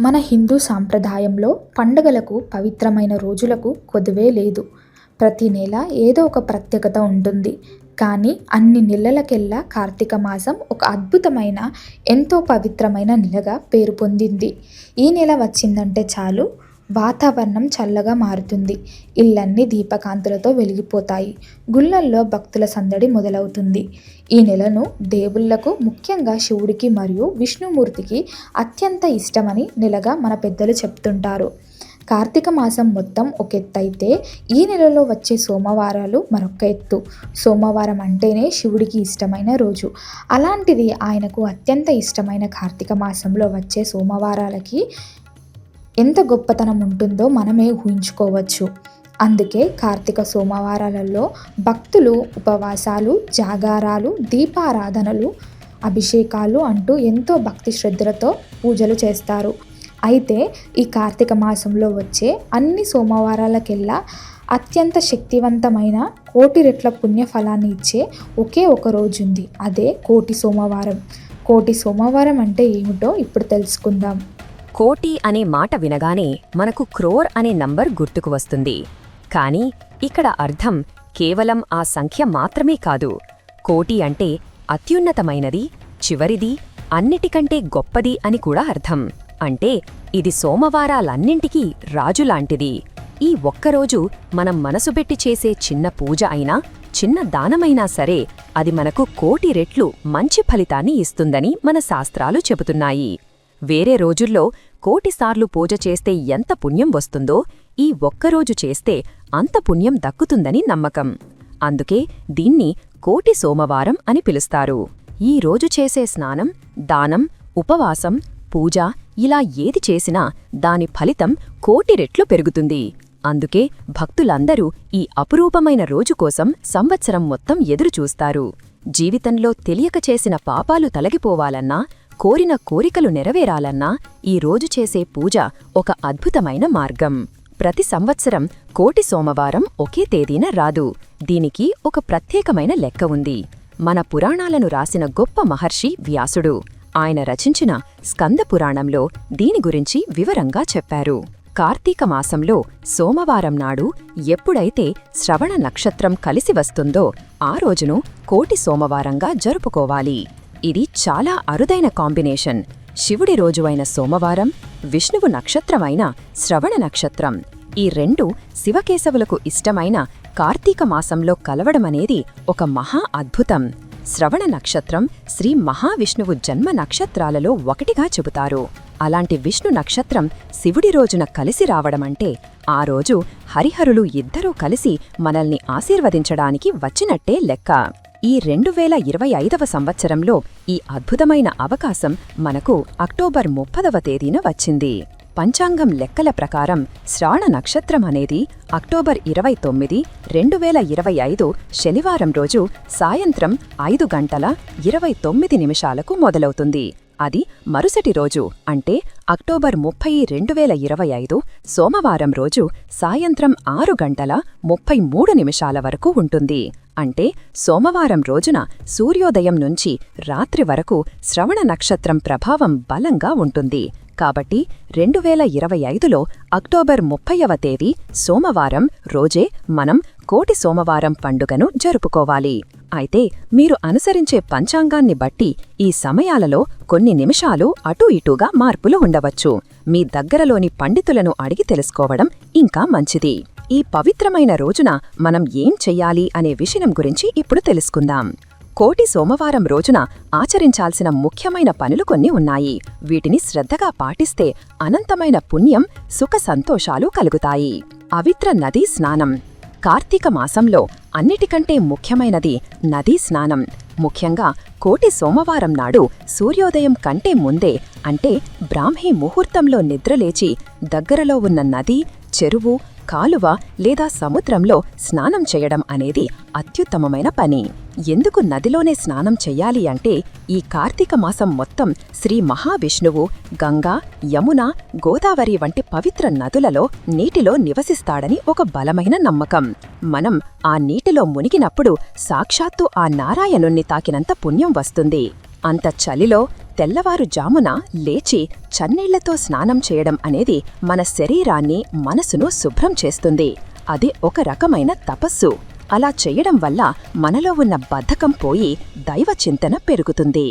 మన హిందూ సాంప్రదాయంలో పండుగలకు పవిత్రమైన రోజులకు కొదువే లేదు. ప్రతి నెల ఏదో ఒక ప్రత్యేకత ఉంటుంది. కానీ అన్ని నెలలకెల్లా కార్తీక మాసం ఒక అద్భుతమైన ఎంతో పవిత్రమైన నెలగా పేరు పొందింది. ఈ నెల వచ్చిందంటే చాలు. వాతావరణం చల్లగా మారుతుంది. ఇళ్ళన్నీ దీపకాంతులతో వెలిగిపోతాయి. గుళ్ళల్లో భక్తుల సందడి మొదలవుతుంది. ఈ నెలను దేవుళ్ళకు ముఖ్యంగా శివుడికి మరియు విష్ణుమూర్తికి అత్యంత ఇష్టమని నెలగా మన పెద్దలు చెప్తుంటారు. కార్తీక మాసం మొత్తం ఒక ఎత్తు అయితే ఈ నెలలో వచ్చే సోమవారాలు మరొక ఎత్తు. సోమవారం అంటేనే శివుడికి ఇష్టమైన రోజు. అలాంటిది ఆయనకు అత్యంత ఇష్టమైన కార్తీక మాసంలో వచ్చే సోమవారాలకి ఎంత గొప్పతనం ఉంటుందో మనమే ఊహించుకోవచ్చు. అందుకే కార్తీక సోమవారాలలో భక్తులు ఉపవాసాలు జాగారాలు దీపారాధనలు అభిషేకాలు అంటూ ఎంతో భక్తి శ్రద్ధలతో పూజలు చేస్తారు. అయితే ఈ కార్తీక మాసంలో వచ్చే అన్ని సోమవారాలకెల్లా అత్యంత శక్తివంతమైన కోటి రెట్ల పుణ్యఫలాన్ని ఇచ్చే ఒకే ఒక రోజు ఉంది అదే కోటి సోమవారం. కోటి సోమవారం అంటే ఏమిటో ఇప్పుడు తెలుసుకుందాం. కోటి అనే మాట వినగానే మనకు క్రోర్ అనే నంబర్ గుర్తుకు వస్తుంది. కానీ ఇక్కడ అర్థం కేవలం ఆ సంఖ్య మాత్రమే కాదు. కోటి అంటే అత్యున్నతమైనది చివరిది అన్నిటికంటే గొప్పది అని కూడా అర్థం. అంటే ఇది సోమవారాలన్నింటికీ రాజులాంటిది. ఈ ఒక్కరోజు మనం మనసు పెట్టి చేసే చిన్న పూజ అయినా చిన్న దానమైనా సరే అది మనకు కోటి రెట్లు మంచి ఫలితాన్ని ఇస్తుందని మన శాస్త్రాలు చెబుతున్నాయి. వేరే రోజుల్లో కోటిసార్లు పూజ చేస్తే ఎంత పుణ్యం వస్తుందో ఈ ఒక్కరోజు చేస్తే అంత పుణ్యం దక్కుతుందని నమ్మకం. అందుకే దీన్ని కోటి సోమవారం అని పిలుస్తారు. ఈ రోజు చేసే స్నానం దానం ఉపవాసం పూజ ఇలా ఏది చేసినా దాని ఫలితం కోటి రెట్లు పెరుగుతుంది. అందుకే భక్తులందరూ ఈ అపురూపమైన రోజు కోసం సంవత్సరం మొత్తం ఎదురుచూస్తారు. జీవితంలో తెలియక చేసిన పాపాలు తలగిపోవాలన్నా కోరిన కోరికలు నెరవేరాలన్నా ఈ రోజు చేసే పూజ ఒక అద్భుతమైన మార్గం. ప్రతి సంవత్సరం కోటి సోమవారం ఒకే తేదీన రాదు. దీనికి ఒక ప్రత్యేకమైన లెక్క ఉంది. మన పురాణాలను రాసిన గొప్ప మహర్షి వ్యాసుడు. ఆయన రచించిన స్కంద పురాణంలో దీని గురించి వివరంగా చెప్పారు. కార్తీక మాసంలో సోమవారం నాడు ఎప్పుడైతే శ్రవణ నక్షత్రం కలిసి వస్తుందో ఆ రోజును కోటి సోమవారంగా జరుపుకోవాలి. ఇది చాలా అరుదైన కాంబినేషన్. శివుడి రోజువైన సోమవారం విష్ణువు నక్షత్రమైన శ్రవణ నక్షత్రం. ఈ రెండు శివకేశవులకు ఇష్టమైన కార్తీక మాసంలో కలవడమనేది ఒక మహా అద్భుతం. శ్రవణ నక్షత్రం శ్రీ మహావిష్ణువు జన్మ నక్షత్రాలలో ఒకటిగా చెబుతారు. అలాంటి విష్ణు నక్షత్రం శివుడి రోజున కలిసి రావడమంటే ఆ రోజు హరిహరులు ఇద్దరూ కలిసి మనల్ని ఆశీర్వదించడానికి వచ్చినట్టే లెక్క. ఈ రెండు వేల ఇరవై ఐదవ సంవత్సరంలో ఈ అద్భుతమైన అవకాశం మనకు అక్టోబర్ ముప్పదవ తేదీన వచ్చింది. పంచాంగం లెక్కల ప్రకారం శ్రావణ నక్షత్రం అనేది అక్టోబర్ ఇరవై తొమ్మిది రెండు వేల ఇరవై ఐదు శనివారం రోజు సాయంత్రం ఐదు గంటల ఇరవై తొమ్మిది నిమిషాలకు మొదలవుతుంది. అది మరుసటి రోజు అంటే అక్టోబర్ ముప్పై రెండు వేల ఇరవై ఐదు సోమవారం రోజు సాయంత్రం ఆరు గంటల ముప్పై మూడు నిమిషాల వరకు ఉంటుంది. అంటే సోమవారం రోజున సూర్యోదయం నుంచి రాత్రి వరకు శ్రవణ నక్షత్రం ప్రభావం బలంగా ఉంటుంది. కాబట్టి రెండు వేల ఇరవై ఐదులో అక్టోబర్ ముప్పైవ తేదీ సోమవారం రోజే మనం కోటి సోమవారం పండుగను జరుపుకోవాలి. అయితే మీరు అనుసరించే పంచాంగాన్ని బట్టి ఈ సమయాలలో కొన్ని నిమిషాలు అటూ ఇటూగా మార్పులు ఉండవచ్చు. మీ దగ్గరలోని పండితులను అడిగి తెలుసుకోవడం ఇంకా మంచిది. ఈ పవిత్రమైన రోజున మనం ఏం చెయ్యాలి అనే విషయం గురించి ఇప్పుడు తెలుసుకుందాం. కోటి సోమవారం రోజున ఆచరించాల్సిన ముఖ్యమైన పనులు కొన్ని ఉన్నాయి. వీటిని శ్రద్ధగా పాటిస్తే అనంతమైన పుణ్యం సుఖ సంతోషాలు కలుగుతాయి. అవిత్ర నదీ స్నానం. కార్తీక మాసంలో అన్నిటికంటే ముఖ్యమైనది నదీ స్నానం. ముఖ్యంగా కోటి సోమవారం నాడు సూర్యోదయం కంటే ముందే అంటే బ్రాహ్మీ ముహూర్తంలో నిద్రలేచి దగ్గరలో ఉన్న నది చెరువు కాలువ లేదా సముద్రంలో స్నానం చేయడం అనేది అత్యుత్తమమైన పని. ఎందుకు నదిలోనే స్నానం చెయ్యాలి అంటే ఈ కార్తీక మాసం మొత్తం శ్రీ మహావిష్ణువు గంగా యమున గోదావరి వంటి పవిత్ర నదులలో నీటిలో నివసిస్తాడని ఒక బలమైన నమ్మకం. మనం ఆ నీటిలో మునిగినప్పుడు సాక్షాత్తు ఆ నారాయణుణ్ణి తాకినంత పుణ్యం వస్తుంది. అంత చలిలో తెల్లవారుజామున లేచి చన్నీళ్ళతో స్నానం చేయడం అనేది మన శరీరాన్ని మనసును శుభ్రం చేస్తుంది. అది ఒక రకమైన తపస్సు. అలా చేయడం వల్ల మనలో ఉన్న బద్ధకం పోయి దైవ చింతన పెరుగుతుంది.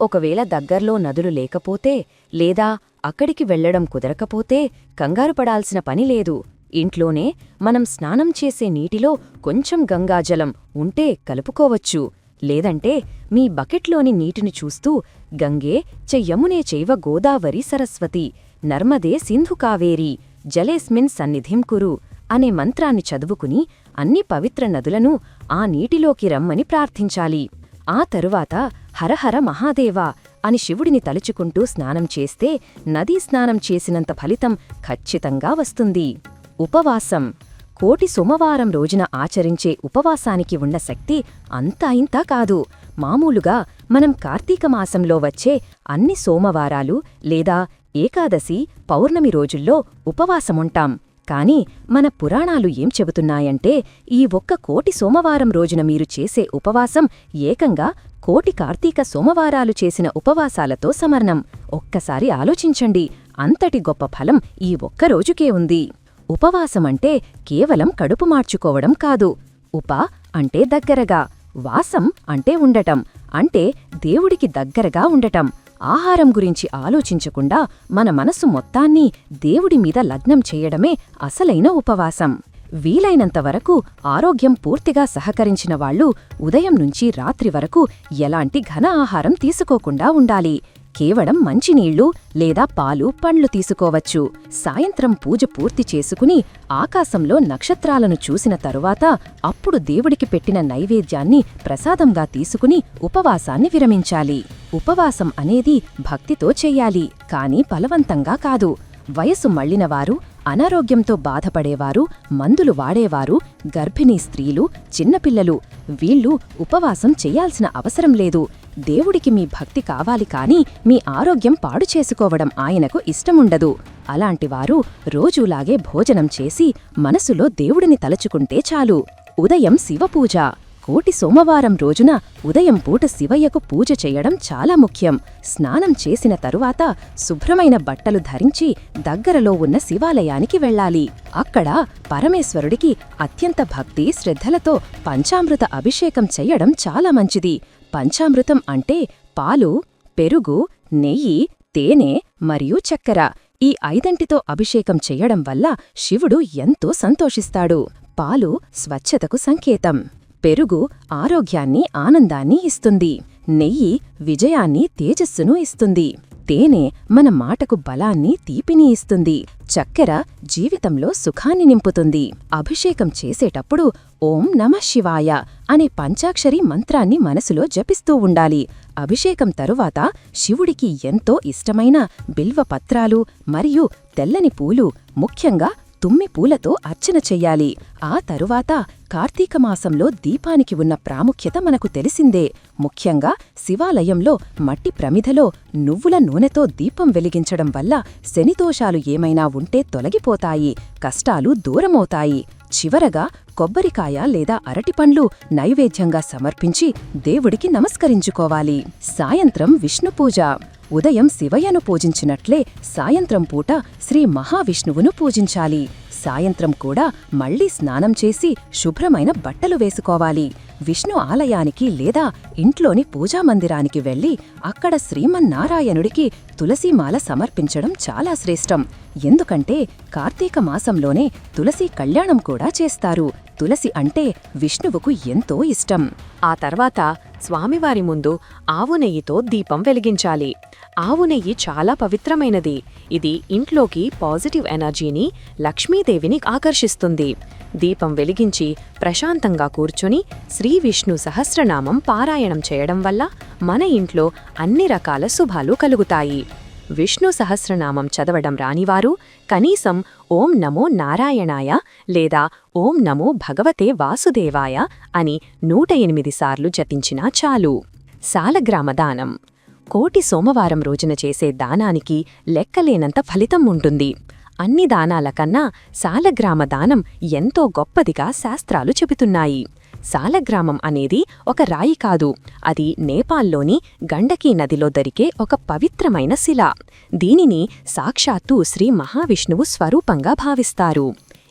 ఒకవేళ దగ్గర్లో నదులు లేకపోతే లేదా అక్కడికి వెళ్ళడం కుదరకపోతే కంగారు పడాల్సిన పని లేదు. ఇంట్లోనే మనం స్నానం చేసే నీటిలో కొంచెం గంగాజలం ఉంటే కలుపుకోవచ్చు. లేదంటే మీ బకెట్లోని నీటిని చూస్తూ గంగే చ యమునే చైవ గోదావరి సరస్వతి నర్మదే సింధు కావేరి జలేస్మిన్ సన్నిధిం కురు అనే మంత్రాన్ని చదువుకుని అన్ని పవిత్ర నదులను ఆ నీటిలోకి రమ్మని ప్రార్థించాలి. ఆ తరువాత హరహర మహాదేవా అని శివుడిని తలుచుకుంటూ స్నానం చేస్తే నదీ స్నానం చేసినంత ఫలితం ఖచ్చితంగా వస్తుంది. ఉపవాసం. కోటి సోమవారం రోజున ఆచరించే ఉపవాసానికి ఉన్న శక్తి అంతా ఇంతా కాదు. మామూలుగా మనం కార్తీక మాసంలో వచ్చే అన్ని సోమవారాలు లేదా ఏకాదశి పౌర్ణమి రోజుల్లో ఉపవాసముంటాం. కాని మన పురాణాలు ఏం చెబుతున్నాయంటే ఈ ఒక్క కోటి సోమవారం రోజున మీరు చేసే ఉపవాసం ఏకంగా కోటి కార్తీక సోమవారాలు చేసిన ఉపవాసాలతో సమర్ణం. ఒక్కసారి ఆలోచించండి అంతటి గొప్ప ఫలం ఈ ఒక్క రోజుకే ఉంది. ఉపవాసమంటే కేవలం కడుపు మార్చుకోవడం కాదు. ఉప అంటే దగ్గరగా వాసం అంటే ఉండటం అంటే దేవుడికి దగ్గరగా ఉండటం. ఆహారం గురించి ఆలోచించకుండా మన మనసు మొత్తాన్ని దేవుడి మీద లగ్నం చేయడమే అసలైన ఉపవాసం. వీలైనంత వరకు ఆరోగ్యం పూర్తిగా సహకరించిన వాళ్ళు ఉదయం నుంచి రాత్రి వరకు ఎలాంటి ఘన ఆహారం తీసుకోకుండా ఉండాలి. కేవలం మంచినీళ్ళు లేదా పాలు పండ్లు తీసుకోవచ్చు. సాయంత్రం పూజ పూర్తి చేసుకుని ఆకాశంలో నక్షత్రాలను చూసిన తరువాత అప్పుడు దేవుడికి పెట్టిన నైవేద్యాన్ని ప్రసాదంగా తీసుకుని ఉపవాసాన్ని విరమించాలి. ఉపవాసం అనేది భక్తితో చెయ్యాలి కాని బలవంతంగా కాదు. వయసు మళ్ళినవారు అనారోగ్యంతో బాధపడేవారు మందులు వాడేవారు గర్భిణీ స్త్రీలు చిన్నపిల్లలు వీళ్ళు ఉపవాసం చేయాల్సిన అవసరం లేదు. దేవుడికి మీ భక్తి కావాలి కాని మీ ఆరోగ్యం పాడు చేసుకోవడం ఆయనకు ఇష్టముండదు. అలాంటివారు రోజూలాగే భోజనం చేసి మనసులో దేవుడిని తలుచుకుంటే చాలు. ఉదయం శివపూజ. కోటి సోమవారం రోజున ఉదయం పూట శివయ్యకు పూజ చేయడం చాలా ముఖ్యం. స్నానం చేసిన తరువాత శుభ్రమైన బట్టలు ధరించి దగ్గరలో ఉన్న శివాలయానికి వెళ్ళాలి. అక్కడ పరమేశ్వరుడికి అత్యంత భక్తి శ్రద్ధలతో పంచామృత అభిషేకం చెయ్యడం చాలా మంచిది. పంచామృతం అంటే పాలు పెరుగు నెయ్యి తేనె మరియు చక్కెర. ఈ ఐదంటితో అభిషేకం చెయ్యడం వల్ల శివుడు ఎంతో సంతోషిస్తాడు. పాలు స్వచ్ఛతకు సంకేతం. పెరుగు ఆరోగ్యాన్ని ఆనందాన్ని ఇస్తుంది. నెయ్యి విజయాన్ని తేజస్సును ఇస్తుంది. తేనె మన మాటకు బలాన్ని తీపిని ఇస్తుంది. చక్కెర జీవితంలో సుఖాన్ని నింపుతుంది. అభిషేకం చేసేటప్పుడు ఓం నమః శివాయ అనే పంచాక్షరి మంత్రాన్ని మనసులో జపిస్తూ ఉండాలి. అభిషేకం తరువాత శివుడికి ఎంతో ఇష్టమైన బిల్వ పత్రాలు మరియు తెల్లని పూలు ముఖ్యంగా తుమ్మి పూలతో అర్చన చెయ్యాలి. ఆ తరువాత కార్తీక మాసంలో దీపానికి ఉన్న ప్రాముఖ్యత మనకు తెలిసిందే. ముఖ్యంగా శివాలయంలో మట్టి ప్రమిదలో నువ్వుల నూనెతో దీపం వెలిగించడం వల్ల శనిదోషాలు ఏమైనా ఉంటే తొలగిపోతాయి. కష్టాలు దూరమవుతాయి. చివరగా కొబ్బరికాయ లేదా అరటిపండ్లు నైవేద్యంగా సమర్పించి దేవుడికి నమస్కరించుకోవాలి. సాయంత్రం విష్ణు పూజ. ఉదయం శివయ్యను పూజించినట్లే సాయంత్రం పూట శ్రీ మహావిష్ణువును పూజించాలి. సాయంత్రం కూడా మళ్ళీ స్నానం చేసి శుభ్రమైన బట్టలు వేసుకోవాలి. విష్ణు ఆలయానికి లేదా ఇంట్లోని పూజామందిరానికి వెళ్ళి అక్కడ శ్రీమన్నారాయణుడికి తులసీమాల సమర్పించడం చాలా శ్రేష్టం. ఎందుకంటే కార్తీక మాసంలోనే తులసి కళ్యాణం కూడా చేస్తారు. తులసి అంటే విష్ణువుకు ఎంతో ఇష్టం. ఆ తర్వాత స్వామివారి ముందు ఆవు నెయ్యితో దీపం వెలిగించాలి. ఆవు నెయ్యి చాలా పవిత్రమైనది. ఇది ఇంట్లోకి పాజిటివ్ ఎనర్జీని లక్ష్మీదేవిని ఆకర్షిస్తుంది. దీపం వెలిగించి ప్రశాంతంగా కూర్చొని శ్రీ విష్ణు సహస్రనామం పారాయణం చేయడం వల్ల మన ఇంట్లో అన్ని రకాల శుభాలు కలుగుతాయి. విష్ణు సహస్రనామం చదవడం రానివారు కనీసం ఓం నమో నారాయణాయ లేదా ఓం నమో భగవతే వాసుదేవాయ అని నూట ఎనిమిది సార్లు జపించినా చాలు. సాలగ్రామ దానం. కోటి సోమవారం రోజున చేసే దానానికి లెక్కలేనంత ఫలితం ఉంటుంది. అన్ని దానాల కన్నా సాలగ్రామ దానం ఎంతో గొప్పదిగా శాస్త్రాలు చెబుతున్నాయి. సాలగ్రామం అనేది ఒక రాయి కాదు. అది నేపాల్లోని గండకీ నదిలో దొరికే ఒక పవిత్రమైన శిల. దీనిని సాక్షాత్తు శ్రీ మహావిష్ణువు స్వరూపంగా భావిస్తారు.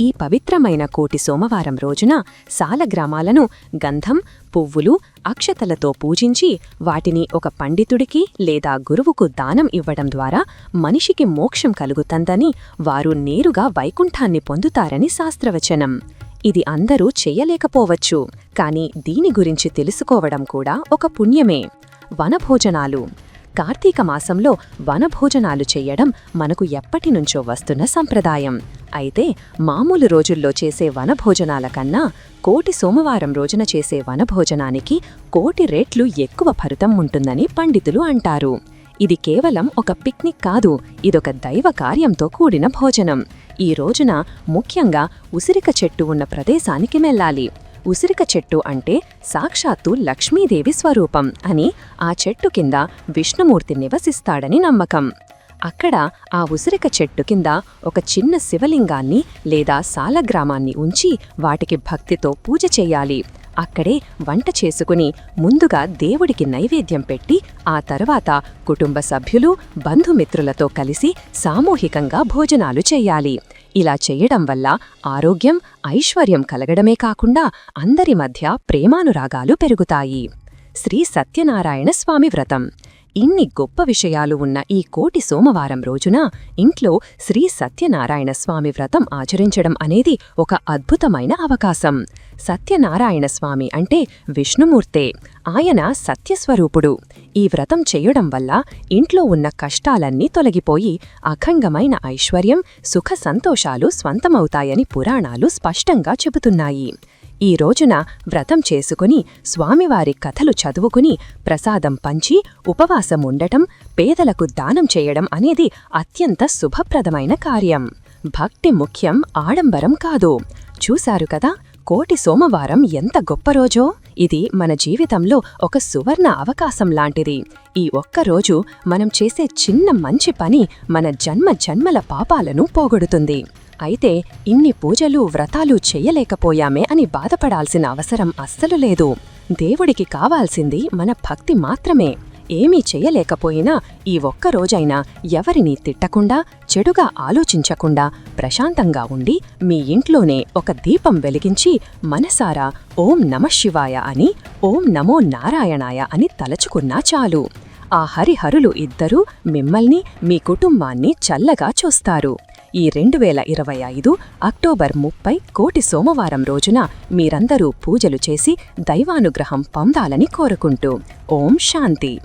ఈ పవిత్రమైన కోటి సోమవారం రోజున సాలగ్రామాలను గంధం పువ్వులు అక్షతలతో పూజించి వాటిని ఒక పండితుడికి లేదా గురువుకు దానం ఇవ్వడం ద్వారా మనిషికి మోక్షం కలుగుతందని వారు నేరుగా వైకుంఠాన్ని పొందుతారని శాస్త్రవచనం. ఇది అందరూ చెయ్యలేకపోవచ్చు కాని దీని గురించి తెలుసుకోవడం కూడా ఒక పుణ్యమే. వనభోజనాలు. కార్తీక మాసంలో వనభోజనాలు చెయ్యడం మనకు ఎప్పటినుంచో వస్తున్న సంప్రదాయం. అయితే మామూలు రోజుల్లో చేసే వనభోజనాల కన్నా కోటి సోమవారం రోజున చేసే వనభోజనానికి కోటి రేట్లు ఎక్కువ ఫలితం ఉంటుందని పండితులు అంటారు. ఇది కేవలం ఒక పిక్నిక్ కాదు ఇదొక దైవ కార్యంతో కూడిన భోజనం. ఈ రోజున ముఖ్యంగా ఉసిరిక చెట్టు ఉన్న ప్రదేశానికి వెళ్ళాలి. ఉసిరిక చెట్టు అంటే సాక్షాత్తు లక్ష్మీదేవి స్వరూపం అని ఆ చెట్టు కింద విష్ణుమూర్తి నివసిస్తాడని నమ్మకం. అక్కడ ఆ ఉసిరిక చెట్టు కింద ఒక చిన్న శివలింగాన్ని లేదా సాలగ్రామాన్ని ఉంచి వాటికి భక్తితో పూజ చేయాలి. అక్కడే వంట చేసుకుని ముందుగా దేవుడికి నైవేద్యం పెట్టి ఆ తర్వాత కుటుంబ సభ్యులు బంధుమిత్రులతో కలిసి సామూహికంగా భోజనాలు చెయ్యాలి ఇలా చెయ్యడం వల్ల ఆరోగ్యం ఐశ్వర్యం కలగడమే కాకుండా అందరి మధ్య ప్రేమానురాగాలు పెరుగుతాయి. శ్రీ సత్యనారాయణ స్వామి వ్రతం. ఇన్ని గొప్ప విషయాలు ఉన్న ఈ కోటి సోమవారం రోజున ఇంట్లో శ్రీ సత్యనారాయణ స్వామి వ్రతం ఆచరించడం అనేది ఒక అద్భుతమైన అవకాశం. సత్యనారాయణ స్వామి అంటే విష్ణుమూర్తే. ఆయన సత్యస్వరూపుడు. ఈ వ్రతం చేయడం వల్ల ఇంట్లో ఉన్న కష్టాలన్నీ తొలగిపోయి అఖంగమైన ఐశ్వర్యం సుఖ సంతోషాలు స్వంతమవుతాయని పురాణాలు స్పష్టంగా చెబుతున్నాయి. ఈ రోజున వ్రతం చేసుకుని స్వామివారి కథలు చదువుకుని ప్రసాదం పంచి ఉపవాసం ఉండటం పేదలకు దానం చేయడం అనేది అత్యంత శుభప్రదమైన కార్యం. భక్తి ముఖ్యం ఆడంబరం కాదు. చూశారు కదా కోటి సోమవారం ఎంత గొప్ప రోజో? ఇది మన జీవితంలో ఒక సువర్ణ అవకాశం లాంటిది. ఈ ఒక్కరోజు మనం చేసే చిన్న మంచి పని మన జన్మ జన్మల పాపాలను పోగొడుతుంది. అయితే ఇన్ని పూజలు వ్రతాలు చెయ్యలేకపోయామే అని బాధపడాల్సిన అవసరం అస్సలు లేదు. దేవుడికి కావాల్సింది మన భక్తి మాత్రమే. ఏమీ చెయ్యలేకపోయినా ఈ ఒక్క రోజైనా ఎవరినీ తిట్టకుండా చెడుగా ఆలోచించకుండా ప్రశాంతంగా ఉండి మీ ఇంట్లోనే ఒక దీపం వెలిగించి మనసారా ఓం నమశివాయ అని ఓం నమో నారాయణాయ అని తలచుకున్నా చాలు. ఆ హరిహరులు ఇద్దరూ మిమ్మల్ని మీ కుటుంబాన్ని చల్లగా చూస్తారు. ఈ రెండు వేల ఇరవై ఐదు అక్టోబర్ ముప్పై కోటి సోమవారం రోజున మీరందరూ పూజలు చేసి దైవానుగ్రహం పొందాలని కోరుకుంటూ. ఓం శాంతి.